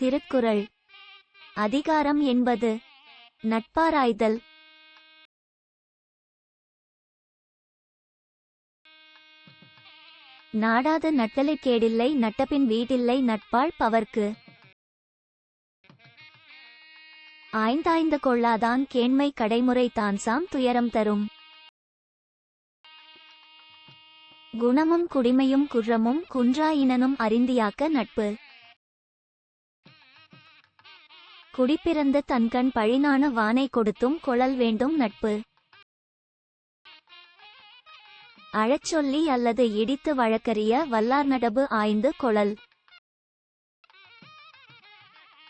திருக்குறள். அதிகாரம் என்பது நட்பாராய்தல். நாடாத நட்டலைக் கேடில்லை நட்டபின் வீடில்லை நட்பாள் பவர்க்கு. ஆய்ந்தாய்ந்த கொள்ளாதான் கேண்மை கடைமுறை தான்சாம் துயரம் தரும். குணமும் குடிமையும் குற்றமும் குன்றாயினனும் அறிந்தியாக்க நட்பு. குடிப்பிறந்த தன்கண் பழினான வானை கொடுத்தும் கொளல் வேண்டும் நட்பு. அழச்சொல்லி அல்லது இடித்து வழக்கறிய வல்லார் நடபு ஆய்ந்து கொளல்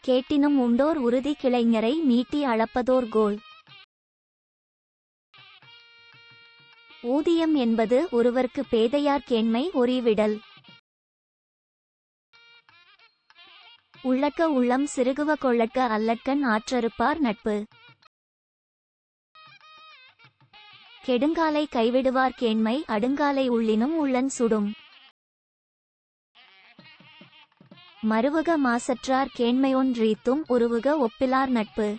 கேட்டினும் உண்டோர் உறுதி கிளைஞரை மீட்டி அளப்பதோர் கோல். ஊதியம் என்பது ஒருவர்க்கு பேதையார் கேண்மை ஒரிவிடல் உள்ளக்க உள்ளம் சிறுகுவ கொள்ளக்க அல்லக்கண் ஆற்றறுப்பார் நட்பு. கெடுங்காலை கைவிடுவார் கேண்மை அடுங்காலை உள்ளினும் உள்ளன் சுடும். மறுவுக மாசற்றார் கேண்மையொன்றீத்தும் உருவுக ஒப்பிலார் நட்பு.